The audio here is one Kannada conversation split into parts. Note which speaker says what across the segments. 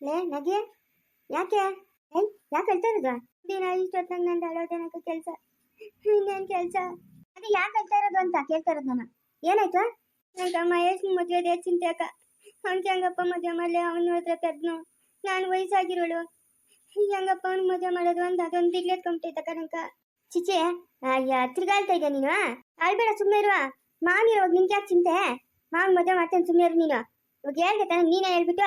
Speaker 1: ಲೇ, ನಗೆ. ಯಾಕೆ? ಏನ್ ಯಾಕೆ ಹೇಳ್ತಾ ಇರೋದು? ದಿನ ಇಷ್ಟೊತ್ತಂಗೆ ನಂದು ಅಳೋದೇನಕ್ಕೆ ಕೆಲಸ. ಇನ್ನೇನು ಕೆಲಸ? ಅದೇ ಯಾಕೆ ಹೇಳ್ತಾ ಇರೋದು ಅಂತ ಕೇಳ್ತಾ ಇರೋದು ನಾನು. ಏನಾಯ್ತು? ನಂಗೆ ಮಹೇಶ್ ಮದುವೆ ಚಿಂತೆ ಅಕ್ಕ. ಅವ್ನಿಗೆ ಹೆಂಗಪ್ಪ ಮದುವೆ ಮಾಡಲಿ? ಅವ್ನು ಹತ್ರ ಪೆದ್ನು ನಾನು ವಯಸ್ಸಾಗಿರೋಳು. ಹೆಂಗಪ್ಪ ಅವ್ನು ಮದುವೆ ಮಾಡೋದು ಅಂತ ಅದೊಂದು ದಿಗ್ಲೆತ್ಕೊಂಬಿಟ್ಟೈತಕ್ಕ ನಂಕ ಚಿಚೆ ಅಯ್ಯ ತಿರ್ಗಾಳ್ತಾ ಇದ್ದೆ ನೀನು? ಅಳ್ಬೇಡ ಸುಮ್ಮನೆ ಇರುವ ಇರೋವಾಗ ನಿನ್ಗೆ ಯಾಕೆ ಚಿಂತೆ? ಮಾವನ್ ಮದುವೆ ಮಾಡ್ತೇನೆ ಸುಮ್ಮನೆ ಇರು ನೀನು. ಇವಾಗ ಹೇಳ್ದೆ ನೀನೇ ಹೇಳ್ಬಿಟ್ಟು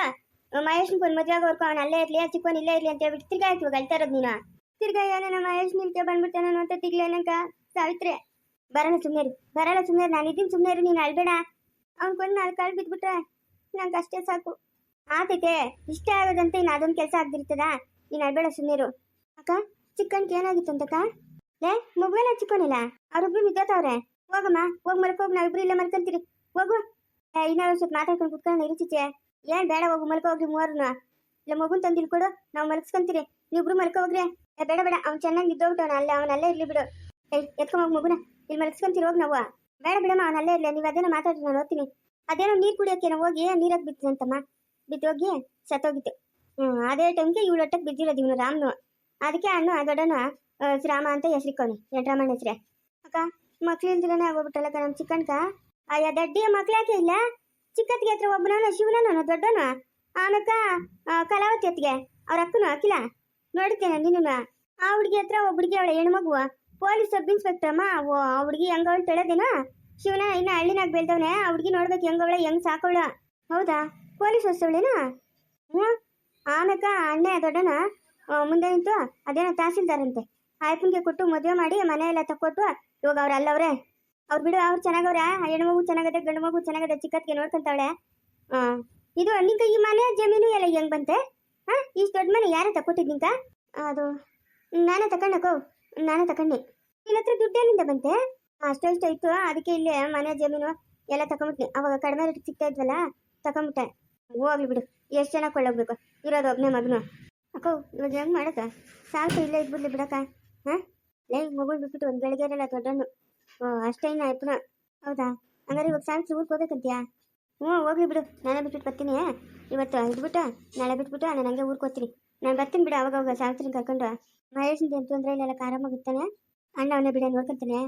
Speaker 1: ಮಹೇಶ್ ಫೋನ್ ಮದುವೆ ಆಗೋರ್ಕು ಅವ್ನು ಅಲ್ಲೇ ಇರ್ಲಿ ಚಿಕ್ಕವನ್ ಇಲ್ಲೇ ಇರ್ಲಿ ಅಂತ ಹೇಳ್ಬಿಟ್ಟು ತಿರ್ಗಾ ಇವಾಗ ಅಳ್ತಾ ಇರೋದು ನೀನು. ತಿರ್ಗಾ ಏನೋ ಮಹೇಶ್ ನಿಲ್ಕೆ ನಾನು ಅಂತ ತಿಗ್ಲೇನಕ ಸಾವಿತ್ರೆ. ಬರಲ್ಲ ಸುಮ್ಮನೆ ಇರು, ಬರಲ್ಲ ಸುಮ್ಮನೆ ನಾನು ಇದ್ದೀನಿ ಸುಮ್ಮನೆ ಇರು, ನೀನು ಅಳ್ಬೇಡ. ಅವ್ನು ಕೊಂದು ನಾಲ್ಕು ಕಾಳು ಬಿದ್ಬಿಟ್ರೆ ನಂಗೆ ಅಷ್ಟೇ ಸಾಕು. ಆತೈತೆ, ಇಷ್ಟ ಆಗೋದಂತ ಇನ್ನು ಅದೊಂದು ಕೆಲಸ ಆಗ್ದಿರ್ತದ? ನೀನು ಅಳ್ಬೇಡ ಸುಮ್ಮನೆ ಅಕ್ಕ ಚಿಕ್ಕನ್ಗೆ ಏನಾಗಿತ್ತು ಅಂತಕ್ಕ ಲೇ, ಮಗುವೆಲ್ಲ ಚಿಕ್ಕನಿಲ್ಲ ಅವ್ರೊಬ್ರು ಬಿದ್ದೋತವ್ರೆ ಹೋಗಮ್ಮ, ಹೋಗಿ ಮರ್ಕೋಗಿ ನಾವಿಬ್ರು ಇಲ್ಲ ಮಲ್ಕೊಂತೀರಿ. ಹೋಗು. ಏ, ಇನ್ನಾರು ಸ್ವಲ್ಪ ಮಾತಾಡ್ಕೊಂಡು ಕುತ್ಕೊಂಡು ಇರುಚಿಚೆ ಏನ್ ಬೇಡ ಹೋಗು ಮಲ್ಕ ಹೋಗ್ರಿ ಮೂವರ್ನು. ಇಲ್ಲ ಮಗುನ್ ತಂದಿಲ್ ಕೊಡು ನಾವು ಮಲ್ಸ್ಕೊಂತೀರಿ. ನೀವಿಬ್ರು ಮಲ್ಕ ಹೋಗ್ರಿ. ಬೇಡ ಬೇಡ ಅವ್ನ್ ಚೆನ್ನಾಗಿ ಅಲ್ಲ ಅಲ್ಲೇ ಇರ್ಲಿ ಬಿಡು. ಏಯ್ ಎತ್ಕೊಂಡ್ ಮಗುನ. ಇಲ್ಲಿ ಮಲ್ಸ್ಕೊಂತೀರಿ ಹೋಗಿ ನಾವು. ಬೇಡ ಬಿಡಮ್ಮ ಅವ್ನ ಅಲ್ಲೇ ಇರ್ಲಿ ನೀವು ಅದೇನೋ ಮಾತಾಡ್ರಿ ನಾನು ಓದ್ತೀನಿ. ಅದೇನೋ ನೀರ್ ಕುಡಿಯೋಕೆ ನಾವು ಹೋಗಿ ನೀರಾಗ ಬಿತ್ತಂತಮ್ಮ ಬಿದ್ದೋಗಿ ಸತ್ತೋಗಿತ್ತು ಹ್ಮ್ ಅದೇ ಟೈಮ್ಗೆ ಇವಳು ಒಟ್ಟಕ್ಕೆ ಬಿದ್ದಿರೋದು ಇವನು ರಾಮ್ನು. ಅದಕ್ಕೆ ಅಣ್ಣ ದೊಡ್ಡನು ರಾಮ ಅಂತ ಹೆಸರಿಕೋನಿ ರಾಮಣ್ಣ ಹೆಸ್ರೆ. ಅಕ್ಕ ಮಕ್ಳು ಇಲ್ದಿರನೇ ಆಗೋಗ್ಬಿಟ್ಟಲ್ಲಕ್ಕ ನಮ್ಮ ಚಿಕ್ಕಣ್ಕ? ಅಯ್ಯ, ದಡ್ಡಿಯ ಮಕ್ಳು ಯಾಕೆ ಇಲ್ಲ? ಚಿಕ್ಕತ್ತಿಗೆ ಹತ್ರ ಒಬ್ಬನ ಶಿವನನು ದೊಡ್ಡನ ಆಮೇಕ ಕಲಾವತಿ ಹತ್ತಿಗೆ, ಅವ್ರ ಅಕ್ಕನು ಅಖಿಲ. ನೋಡ್ತೇನೆ ನೀನು ಆ ಹುಡುಗಿ ಹತ್ರ ಒಬ್ಬ ಹುಡುಗಿ ಅವಳ ಹೆಣ್ಮಗು. ಪೊಲೀಸ್ ಸಬ್ ಇನ್ಸ್ಪೆಕ್ಟರ್ ಅಮ್ಮ ಓ ಆ ಹುಡುಗಿ ಹೆಂಗ ಅವಳು ತೊಳೆದೇನ? ಶಿವನ ಇನ್ನ ಹಳ್ಳಿನಾಗ ಬೆಳ್ದವನೆ, ಆ ಹುಡುಗಿ ನೋಡ್ಬೇಕು ಹೆಂಗವಳೆ ಹೆಂಗ್ ಸಾಕೋಳ. ಹೌದಾ? ಪೊಲೀಸ್ ಹೊಸವಳೇನ? ಹ್ಞೂ ಆಮೇಕ ಅಣ್ಣ ದೊಡ್ಡನ? ಮುಂದೆ ನಿಂತು, ಅದೇನೋ ತಹಸೀಲ್ದಾರಂತೆ ಆಯ್ಪನ್ಗೆ ಕೊಟ್ಟು ಮದುವೆ ಮಾಡಿ, ಮನೆಯೆಲ್ಲ ತಕ್ಕೊಟ್ಟು, ಇವಾಗ ಅವ್ರು ಅಲ್ಲವ್ರೆ. ಅವ್ರು ಬಿಡು ಅವ್ರು ಚೆನ್ನಾಗವ್ರೆ. ಹೆಣ್ಣು ಮಗು ಚೆನ್ನಾಗದೆ ಗಂಡು ಮಗು ಚೆನ್ನಾಗದೆ ಚಿಕ್ಕತ್ಗೆ ನೋಡ್ಕೊಂತಾವಳೆ. ಆ, ಇದು ನಿಂಕ ಈ ಮನೆ ಜಮೀನು ಎಲ್ಲ ಹೆಂಗ್ ಬಂತೆ? ಹಾ ಇಷ್ಟು ದೊಡ್ಡ ಮನೆ ಯಾರೇ ತಕ್ಕೊಟ್ಟಿದ್ ನಿಂಕ ಅದು ನಾನೇ ತಕೊಂಡಕೋ ನಾನೇ ತಕೊಂಡೆ. ನಿನ್ನ ಹತ್ರ ದುಡ್ಡೇನಿಂದ ಬಂತೆ? ಅಷ್ಟೋ ಇಷ್ಟ ಇತ್ತು. ಅದಕ್ಕೆ ಇಲ್ಲೇ ಮನೆ ಜಮೀನು ಎಲ್ಲ ತಕೊಂಬಿಟ್ನಿ. ಅವಾಗ ಕಡಿಮೆ ರೇಟ್ ಸಿಗ್ತಾ ಇದ್ವಲ್ಲ ತಕೊಂಬಿಟ್ಟೆ. ಹೋಗ್ಲಿ ಬಿಡು. ಎಷ್ಟು ಜನ ಕೊಳ್ಳೋಗ್ಬೇಕು? ಇರೋದು ಒಬ್ಬನೇ ಮಗನು. ಅಕ್ಕೋ ಇವಾಗ ಹೆಂಗ್ ಮಾಡಕ್ಕ? ಸಾಕು ಇಲ್ಲೇ ಇದ್ಬಿಡ್ಲಿ ಬಿಡಕ್ಕ. ಹಾ ಲೈ ಮಗು ಬಿಟ್ಬಿಟ್ಟು ಒಂದು ಬೆಳಗ್ಗೆ ಇರಲ್ಲ ಓ, ಅಷ್ಟೇ ಇನ್ನ ಆಯ್ತು ಹೌದಾ? ಹಂಗಾರೆ ಇವಾಗ ಸಾಯಂಕಾಲ ಊರಿಗೆ ಹೋಗ್ಬೇಕಂತೀಯಾ? ಹ್ಞೂ, ಹೋಗ್ಲಿ ಬಿಡು. ನಾನೇ ಬಿಟ್ಬಿಟ್ಟು ಬರ್ತೀನಿ ಇವತ್ತು ಇದ್ಬಿಟ್ಟು, ನಾಳೆ ಬಿಟ್ಬಿಟ್ಟು ನಾನು ಹಂಗೆ ಊರಿಗೆ ಹೋಗ್ತೀನಿ. ನಾನು ಬರ್ತೀನಿ ಬಿಡು ಅವಾಗ ಅವಾಗ ಸಾವಿತ್ರಿ ಕರ್ಕೊಂಡು ಮಹೇಶಂದು ಏನು ತೊಂದರೆ ಇಲ್ಲ ಆರಾಮಾಗಿರ್ತಾನೆ ಅಣ್ಣ ಅವನೇ ಬಿಡ ನೋಡ್ಕೊಂತಾನೆ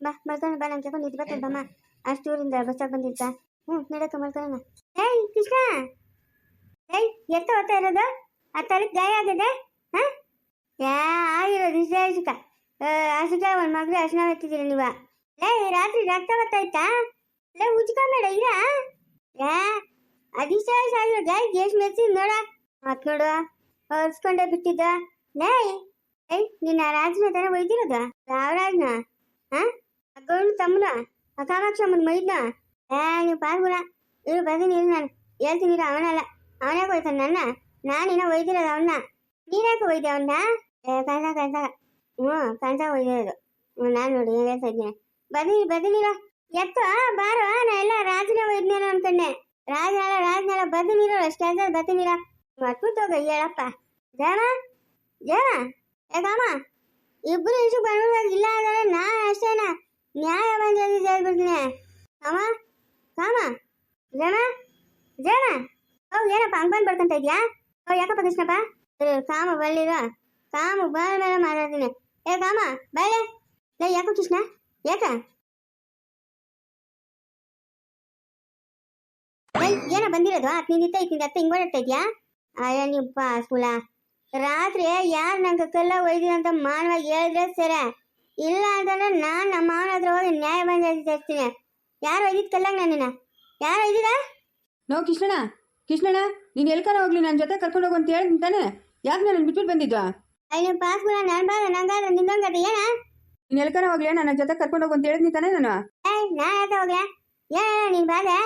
Speaker 1: ಬಾ ಮಲ್ಕೊಂಡು ಬಾ, ನಾನು ಕೇಳ್ಕೊಂಡು ಇದು ಬರ್ತಾನೆ, ಬಮ್ಮ. ಅಷ್ಟು ಊರಿಂದ ಬಸ್ಸಾಗಿ ಬಂದಿರ್ತಾ ಹ್ಞೂ ನಡಕ ಮಲ್ಕೊಳ್ಳೋಣ ಏಯ್, ಕೃಷ್ಣ! ಏಯ್, ಎತ್ತ ಹೋಗ್ತಾ ಇರೋದು? ಆ ತಲೆಗೆ ಗಾಯ ಆಗಿದೆ ಯಾ, ಆಗಿರೋದು ಇಷ್ಟ ಇಷ್ಟ ಅಸುಕ ಒಂದು ಮಗಳು ಅರ್ಶನ ಎತ್ತಿದ್ದೀರ ನೀವು ಲೇ ರಾತ್ರಿ ರಕ್ತ ಬರ್ತಾಯ್ತಾ ಲೇ ಉಜ್ಕೊಂಬೇಡ ಇಲ್ಲ ಯಾ ಅದಿಷ್ಟ ಆಗಿರೋ ಗಾಯ ಎಷ್ಟು ಮೆಚ್ಚಿ ನೋಡ ಮತ್ ನೋಡು ಹೊರ್ಸ್ಕೊಂಡೆ ಬಿಟ್ಟಿದ್ದ ಲೇ ಏಯ್ ನಿನ್ನ ರಾಜನ ತಾನೇ ಒಯ್ದಿರೋದು ರಾವರಾಜ್ನ ಹಾ ಗೌಣ ತಮ್ಮನ ಆ ಕಾಮಾಕ್ಷಮ್ಮನ ಮೈದ್ನ ಏ ನೀವು ಪಾರ್ಗುಣ ಇರು ಬರ್ತೀನಿ ಇರು ನಾನು ಹೇಳ್ತೀನಿ ಇರು ಅವನಲ್ಲ ಅವನೇ ಹೋಯ್ತಾನೆ ನನ್ನ ನಾನಿನ್ನ ಒಯ್ದಿರೋದು ಅವನ್ನ ನೀನ್ಯಾಕೆ ಒಯ್ದೆ ಅವನ್ನ ಏ ಕನ್ಸ ಕನ್ಸ ಹ್ಞೂ ಕನ್ಸ ಒಯ್ಯೋದು ನಾನು ನೋಡಿ ಹೇಳ್ತಾ ಇದ್ದೀನಿ. ಬದೀನಿ ಬದೀನಿರೋ ಎತ್ತು, ಬಾರೋ, ನಾ ಎಲ್ಲ ರಾಜನೇ ಒಯ್ದ್ನೇನೋ ಅನ್ಕೊಂಡೆ. ರಾಜನಲ್ಲ ರಾಜನಲ್ಲ ಬದೀನಿರೋ ಅಷ್ಟೇ ಕೆಲಸ ಬದಿನಿರ ಮತ್ಬಿಟ್ಟೋಗ ಹೇಳಪ್ಪ. ಜನ ಜನ ಏ ಕಾಮ ಇಬ್ರು ಇಷ್ಟು ಬಂದ್ಬಿಡ್ಬೇಕು ಇಲ್ಲ ಅಂದ್ರೆ ನಾನು ಅಷ್ಟೇನ ನ್ಯಾಯ ಬಂದಲ್ಲಿ ಹೇಳ್ಬಿಡ್ತೀನಿ. ಕಾಮ ಕಾಮ ಜನ ಜನ ಓ ಏನಪ್ಪ, ಹಂಗ್ ಬಂದು ಬರ್ಕೊಂತ ಇದ್ಯಾ? ಓ ಯಾಕಪ್ಪ ಕೃಷ್ಣಪ್ಪ? ಕಾಮ ಬಳ್ಳಿರ, ಕಾಮ ಬಂದ ಮೇಲೆ ಮಾತಾಡ್ತೀನಿ. ಏ ಕಾಮ ಬಳ್ಳೆ ಲೇ, ಯಾಕೋ ಕೃಷ್ಣ? ಯಾಕ? ಏನೋ ಬಂದಿರೋದು? ನೀನು ನಿಂದಿತ್ತ ಇತ್ತಿಂದ ಅತ್ತ ಹಿಂಗ್ ಓಡಾಡ್ತಾ ಇದ್ಯಾ? ಅಯ್ಯ, ನೀವು ಸ್ಕೂಲ ರಾತ್ರಿ ಯಾರು ನಂಗೆ ಕಲ್ಲ ಒಯ್ದಿರ ಅಂತ ಮಾನವಾಗಿ ಹೇಳಿದ್ರೆ ಸರಿ. ಇಲ್ಲ ಅಂತಂದ್ರೆ ನಾನು ನಮ್ಮ ಮಾವನ ಹತ್ರ ಹೋಗಿ ನ್ಯಾಯ ಬಂದ ಯಾರು ಒಯ್ದಿದ್ ಕಲ್ಲಂಗ ನನ್ನನ್ನ ಯಾರು ಒಯ್ದಿದ
Speaker 2: ನೋ, ಕೃಷ್ಣಣ್ಣ. ಕೃಷ್ಣಣ್ಣ, ನೀನು ಎಲ್ಕಾರ ಹೋಗ್ಲಿ ನನ್ನ ಜೊತೆ ಕರ್ಕೊಂಡು ಹೋಗು ಅಂತ ಹೇಳಿ ತಾನೆ ಯಾಕೆ ನಾನು ಬಿಟ್ಬಿಟ್ಟು ಬಂದಿದ್ದು
Speaker 1: ಪಾಸ್ ಬಿಡ ನಾನ್ ಬಾರ ನಂಗಾದ ನಿಂದೊಂಗದ ಏನ?
Speaker 2: ನೀನು ಎಲ್ಕಾರ ಹೋಗ್ಲಿ ನನ್ನ ಜೊತೆ ಕರ್ಕೊಂಡು ಹೋಗು ಅಂತ ಹೇಳಿದ್ನಿ ತಾನೇ ನಾನು.
Speaker 1: ಏಯ್ ನಾ ಯಾಕ ಹೋಗ್ಲ ಏನ ನೀನ್ ಬಾದೆ.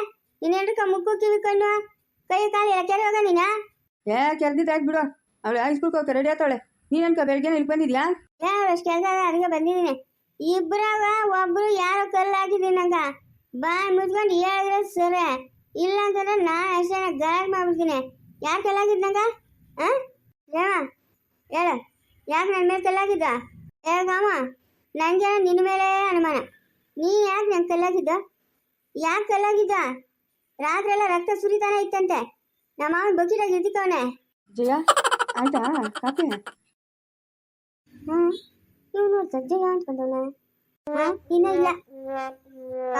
Speaker 1: ನೀನ್ ಎಲ್ರಿಕ ಮುಕ್ಕು ಕಿವಿ ಕಣ್ಣು ಕೈ ಕಾಲು ಎಲ್ಲ ಕೆರೆ ಹೋಗ ನೀನ.
Speaker 2: ಏ ಕೆರ್ದಿದ್ದಾಯ್ತು ಬಿಡು. ಅವಳು ಹೈಸ್ಕೂಲ್ಗೆ ಹೋಗಿ ರೆಡಿ ಆತಾಳೆ ನೀನು ಅನ್ಕ ಬೆಳಗ್ಗೆ ಇಲ್ಲಿ ಬಂದಿದ್ಯಾ?
Speaker 1: ಯಾ ಅಷ್ಟು ಕೆಲಸ ಅದಕ್ಕೆ ಬಂದಿದ್ದೀನಿ ಇಬ್ಬರಾಗ ಒಬ್ರು ಯಾರೋ ಕಲ್ಲಾಗಿದ್ದೀನಿ ನಂಗ. ಬಾ ಮುಚ್ಕೊಂಡು ಹೇಳಿದ್ರೆ ಸರಿ. ಇಲ್ಲ ಅಂತಂದ್ರೆ ನಾ ಅಷ್ಟೇ ಗಲಾಟೆ ಮಾಡ್ಬಿಡ್ತೀನಿ. ಯಾರು ಕಲ್ಲಾಗಿದ್ ನಂಗ? ಆ? ಹೇಳ ಹೇಳ. ಯಾಕೆ ನನ್ನ ಮೇಲೆ ಕಲ್ಲಾಗಿದ್ದ ಏ ಕಾಮ ನನಗೆ ನಿನ್ನ ಮೇಲೆ ಅನುಮಾನ. ನೀ ಯಾಕೆ ನಂಗೆ ಕಲ್ಲಾಗಿದ್ದ ಯಾಕೆ ಕಲ್ಲಾಗಿದ್ದ ರಾತ್ರಿ ಎಲ್ಲ ರಕ್ತ ಸುರಿತಾನೆ ಇತ್ತಂತೆ. ನಮ್ಮ ಮಾವನ ಬಕೀಟಾಗಿ ಇರ್ತಿಕ್ಕವನೆ
Speaker 2: ಜಯ ಆಯ್ತಾ? ಕಾಪಿ
Speaker 1: ಹ್ಮ್ ಇವ್ ನೋಡ್ ಸಜ್ಜಯ ಅನ್ಕೊಂಡವನ. ಇನ್ನ ಇಲ್ಲ.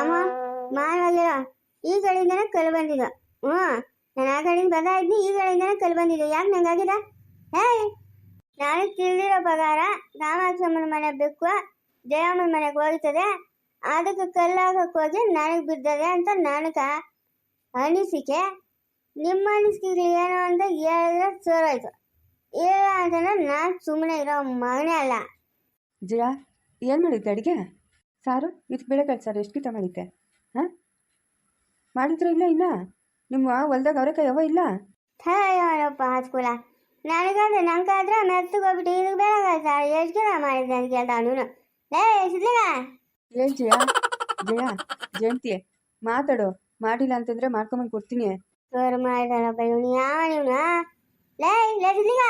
Speaker 1: ಅಮ್ಮ ಮಾಡವಾಗಿಲ್ಲ ಈ ಕಡೆಯಿಂದನೇ ಕಲ್ ಬಂದಿದ್ದು. ಹ್ಞೂ ನಾನು ಆ ಕಡೆಯಿಂದ ಬರ್ತಾ ಇದ್ನಿ ಈ ಕಡೆಯಿಂದನೇ ಕಲ್ ಬಂದಿದ್ದು ಯಾಕೆ ನಂಗಾಗಿದ ಹೇಯ್ ನಾನು ತಿಳಿದಿರೋ ಪ್ರಕಾರ ಕಾಮಾಕ್ಷಮ್ಮನ ಮನೆ ಬೆಕ್ಕು ಜಯಮ್ಮನ ಮನೆಗೆ ಹೋಗ್ತದೆ. ಅದಕ್ಕೆ ಕಲ್ಲಾಗಕ್ಕೆ ಹೋಗಿ ನನಗೆ ಬಿದ್ದದೆ ಅಂತ ನನಗ ಅನಿಸಿಕೆ. ನಿಮ್ಮ ಅನಿಸಿಕೆ ಏನು ಅಂತ ಹೇಳಿದ್ರೆ ಸೋರಾಯ್ತು ಇಲ್ಲ ಅಂತಂದ್ರೆ ನಾನು ಸುಮ್ಮನೆ ಇರೋ ಮಗನೇ ಅಲ್ಲ.
Speaker 2: ಜಯ ಏನು ಮಾಡಿದ್ದೆ ಅಡುಗೆ? ಸಾರು? ಇದು ಬೆಳಕಲ್ ಸಾರು ಎಷ್ಟು ಕಿತ ಮಾಡಿದ್ದೆ? ಹಾಂ? ಮಾಡಿದ್ರೆ ಇಲ್ಲ ಇಲ್ಲ ನಿಮ್ಮ ಹೊಲ್ದಾಗ ಅವರೆಕಾಯಿ ಯಾವ ಇಲ್ಲ?
Speaker 1: ಥಯ್ಯಪ್ಪ ಹಚ್ಕೊಳ ನನಗಾದ್ರೆ ನಂಗಾದ್ರೆ ಮೆತ್ತಗೆ ಮೆತ್ತಗೋಗ್ಬಿಟ್ಟು ಇದಕ್ಕೆ ಬೇಡ ಸರ್ ಎಷ್ಟು ಗಿಡ ಮಾಡಿದ್ದೆ ಅಂತ ಕೇಳ್ದ ಅವನು ಲೇ ಸಿದ್ಲಿಗ
Speaker 2: ಏನು ಜಯ? ಜಯ ಜಯಂತಿ ಮಾತಾಡು. ಮಾಡಿಲ್ಲ ಅಂತಂದ್ರೆ ಮಾಡ್ಕೊಂಡ್ಬಂದು ಕೊಡ್ತೀನಿ.
Speaker 1: ಸರ್ ಮಾಡಿದಾರಪ್ಪ ಇವನು. ಯಾವ ಇವನು? ಲೇ ಲೇ ಸಿದ್ಲಿಗ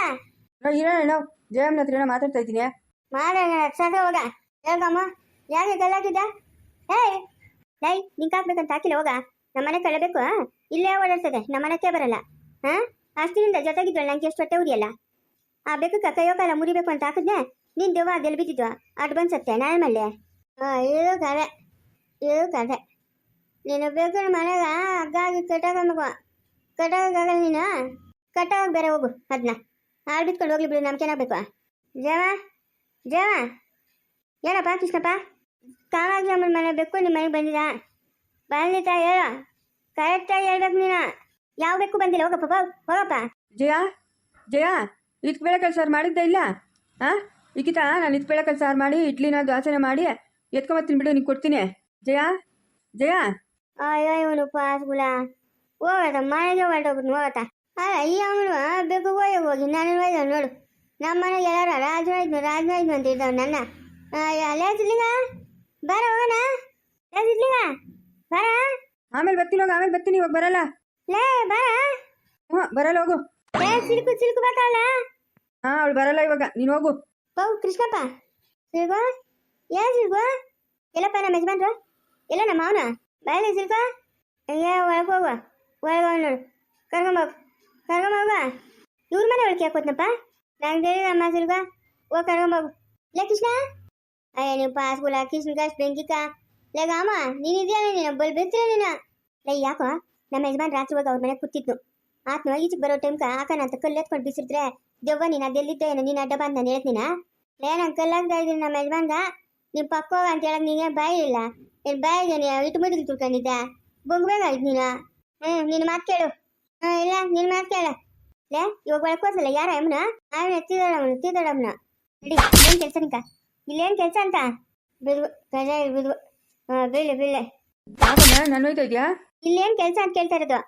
Speaker 2: ನಾವು ಇರೋಣ ನಾವು ಜಯಮ್ಮನ ಹತ್ರ ಏನೋ ಮಾತಾಡ್ತಾ ಇದ್ದೀನಿ.
Speaker 1: ಮಾಡೋಣ ಸದ ಹೋಗ. ಹೇಳ್ಕಮ್ಮ ಯಾಕೆ ಕಲ್ಲಾಕಿದ್ದ? ಹೇ ಲೈ ನಿಂಗೆ ಹಾಕ್ಬೇಕಂತ ಹಾಕಿಲ್ಲ ಹೋಗ. ನಮ್ಮನೆ ಕಳಬೇಕು ಇಲ್ಲೇ ಓಡಾಡ್ತದೆ ನಮ್ಮನೆಕ್ಕೆ ಬರಲ್ಲ ಹಾ? ಅಷ್ಟಿನಿಂದ ಜೊತೆಗಿದ್ದಳು ನಂಗೆ ಎಷ್ಟು ಹೊಟ್ಟೆ ಉರಿಯಲ್ಲ. ಆ ಬೆಕ್ಕಕ್ಕೆ ಕೈಯೋ ಕಾಲ ಮುರಿಬೇಕು ಅಂತ ಹಾಕಿದ್ನೆ, ನಿನ್ ದೆವ್ವ ಅದೆಲ್ಲ ಬಿದ್ದಿದ್ವ ಅಡ್ ಬಂದ್ಸತ್ತೆ ನಾನು ಮಲ್ಲೆ ಇದು ಕರೆ ಇದು ಕರೆ ನೀನು ಬೇಕು ಮನೆಗ ಹಗ್ಗ ಆಗಿ ಕಟ್ಟಾಗಲ್ಲ ನೀನು. ಕಟ್ಟಾಗ ಬೇರೆ ಹೋಗು ಅದನ್ನ ಹಾಳು ಬಿತ್ಕೊಂಡು ಹೋಗ್ಲಿ ಬಿಡು, ನಮ್ಗೆ ಏನಾಗಬೇಕು? ಜೇವ, ಜವ. ಏನಪ್ಪ ಕೃಷ್ಣಪ್ಪ. ಕಾಮಾಕ್ಷಮ್ಮನ ಮನೆ ಬೇಕು ನಿಮ್ಮ ಮನೆಗೆ ಬಂದಿದ? ಬಂದಿತ್ತ ಹೇಳು. ಯಾವ ಬೇಕು ಬಂದಿಲ್ಲ. ಹೋಗಪ್ಪ ಬಾ ಹೋಗಪ್ಪ.
Speaker 2: ಜಯ ಜಯ ಇದಕ್ಕೆ ಬೇಳೆ ಕೆಲಸ ಮಾಡಿದ್ದೆ ಇಲ್ಲ? ಹಾಂ ಇಕ್ಕಿತ ನಾನು ಇದಕ್ಕೆ ಬೇಳೆ ಕೆಲಸ ಮಾಡಿ ಇಡ್ಲಿನ ದೋಸೆನ ಮಾಡಿ ಎತ್ಕೊಂಬತ್ತೀನಿ ಬಿಡು ನಿಂಗೆ ಕೊಡ್ತೀನಿ. ಜಯ ಜಯ.
Speaker 1: ಅಯ್ಯೋ ಇವನು ಪಾಸ್ಗುಲ ಹೋಗತ್ತ ಮನೆಗೆ ಹೊರಟೋಗ್ಬಿಟ್ಟು ಹೋಗತ್ತ ಅಲ್ಲ ಈ ಅವನು ಬೇಕು ಹೋಗಿ ಹೋಗಿ ನಾನು ಹೋಯ್ದ ನೋಡು. ನಮ್ಮ ಮನೆಗೆ ಎಲ್ಲಾರ ರಾಜು ಇದ್ನು ರಾಜು ಇದ್ನು ಅಂತ ಇದ್ದಾವ ನನ್ನ ಲೇಸಿಲಿಂಗ ಬರ ಹೋಗೋಣ ಲೇಸಿಲಿಂಗ ಬರ?
Speaker 2: ಆಮೇಲೆ ಬರ್ತೀನಿ ಹೋಗ ಆಮೇಲೆ ಬರ್ತೀನಿ ಇವಾಗ ಬರಲ್ಲ.
Speaker 1: ಲೇ ಬರ
Speaker 2: ಹ್ಞೂ, ಬರಲ್ಲ, ಹೋಗು.
Speaker 1: ಲೇ ಸಿಲ್ಕು ಸಿಲ್ಕು ಬರ್ತಾವಲ್ಲ
Speaker 2: ಹಾಂ, ಅವಳು ಬರಲ್ಲ ಇವಾಗ. ನೀನು ಹೋಗು.
Speaker 1: ಓ ಕೃಷ್ಣಪ್ಪ. ಸಿಲ್ಕು? ಏ, ಸಿಲ್ಕು? ಎಲ್ಲಪ್ಪ, ನಮ್ಮ ಯಜಮಾನ್ರು? ಎಲ್ಲ ನಮ್ಮ ಅವನ ಬಾಯಲ್ಲಿ ಸಿಲ್ಕು. ಏ ಒಳಗೆ ಹೋಗುವ ಒಳಗೆ ಹೋಗ್ ನೋಡು. ಕರ್ಕೊಂಬೋಗು ಕರ್ಕೊಂಬೋಗ ಇವ್ರ ಮನೆ ಒಳಗೆ ಹಾಕೋತ್ನಪ್ಪ ನಂಗೆ ಹೇಳಿದಮ್ಮ ಸಿಲ್ಕ. ಹೋಗಿ. ಕರ್ಕೊಂಬೋಗು ಲೇ, ಕೃಷ್ಣ. ಅಯ್ಯ ನೀವು ಪಾಸ್ಗುಲ ಕೃಷ್ಣ ಕಷ್ಟ ಬೆಂಕಿಕ. ಲೇ, ಗಾಮ ನೀನಿದೆಯಲ್ಲ ನೀನು? ಬಲ್ ಬೆತ್ತಿರ ನೀನು? ಲೇ, ಯಾಕೋ? ನಮ್ಮ ಯಜಮಾನ್ ರಾತ್ರಿ ಹೋಗಿ ಅವ್ರ ಮನೆ ಕೂತಿದ್ನು ಆತ್ನ ಈಚೆಗೆ ಬರೋ ಟೈಮ್ ಆಕನ ಅಂತ ಕಲ್ಲು ಎತ್ಕೊಂಡು ಬಿಸಿದ್ರೆ ದೆವ್ವ ನೀನು ಅದೆಲ್ಲಿದ್ದೆ ಏನೋ ನೀನು ಅಡ್ಡ ಬಂದ ನಾನು ಹೇಳ್ತೀನ ಲೇ, ನಾನು ಕಲ್ಲಾಗ್ತಾ ಇದ್ದೀನಿ ನಮ್ಮ ಯಜಮಾನ್ಗ ನೀನ್ ಪಕ್ಕ ಹೋಗ ಅಂತ ಹೇಳಕ್ ನೀನೇ ಬಾಯಿ ಇಲ್ಲ. ಏನು ನೀ? ಇಟ್ಟು ಮುಡಿಗೆ ತುಳ್ಕೊಂಡಿದ್ದೆ ಬೊಗ್ಬೇಕಾಯ್ತು ನೀನು. ಹ್ಞೂ ನಿನ್ನ ಮಾತು ಕೇಳು. ಹ್ಮ್ ಇಲ್ಲ ನಿನ್ನ ಮಾತು ಕೇಳು. ಲೇ, ಇವಾಗ ಒಳಕೋಸಲ್ಲ ಯಾರ ಅಮ್ಮನ? ಅವನ ಎತ್ತಿದಾಡಮ್ಮನ ಎತ್ತಿದಾಡಮ್ಮನ ಬಿಡಿ ಏನು ಕೆಲಸ ನಿಕ? ಇಲ್ಲೇನು ಕೆಲಸ ಅಂತ? ಬಿದ್ವು ಕಜಾ ಬಿದ್ವು, ಹಾಂ ಬೀಳೆ ಬೀಳೆ
Speaker 2: ನಾನು ಹೋಯ್ತಾ ಇದೆಯಾ?
Speaker 1: ಇಲ್ಲೇನು ಕೆಲಸ ಅಂತ ಕೇಳ್ತಾ ಇರೋದು?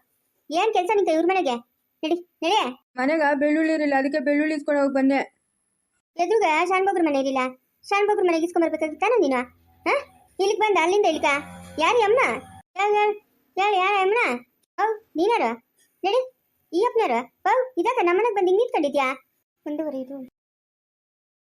Speaker 1: ಏನ್ ಕೆಲಸ ನಿಂತ ಇವ್ರ ಮನೆಗೆ? ನಡಿ ನಡಿ.
Speaker 2: ಮನೆಗ ಬೆಳ್ಳುಳ್ಳಿ ಇರಲಿಲ್ಲ ಅದಕ್ಕೆ ಬೆಳ್ಳುಳ್ಳಿ ಇಸ್ಕೊಂಡು ಹೋಗಿ ಬಂದೆ.
Speaker 1: ಎದುರುಗ ಶಾನ್ಬಗ್ರ ಮನೆ ಇರಲಿಲ್ಲ? ಶಾನ್ಬಗ್ರ ಮನೆಗೆ ಇಸ್ಕೊಂಬರ್ಬೇಕಾಗಿತ್ತಾನ ನೀನು? ಹಾ? ಇಲ್ಲಿಗೆ ಬಂದ ಅಲ್ಲಿಂದ ಇಲ್ಲಿಗ? ಯಾರಿ ಅಮ್ಮ ಯಾರು ಯಾರು ಹೇಳು ಯಾರ ಅಮ್ಮನ? ಹೌ ನೀನಾರ? ನಡಿ ಈ ಅಪ್ಪನಾರು ಹೌ ಇದಾಗ ನಮ್ಮನೆಗೆ ಬಂದು ಹಿಂಗೆ ನಿಂತ್ಕೊಂಡಿದ್ಯಾ? ಮುಂದುವರಿದು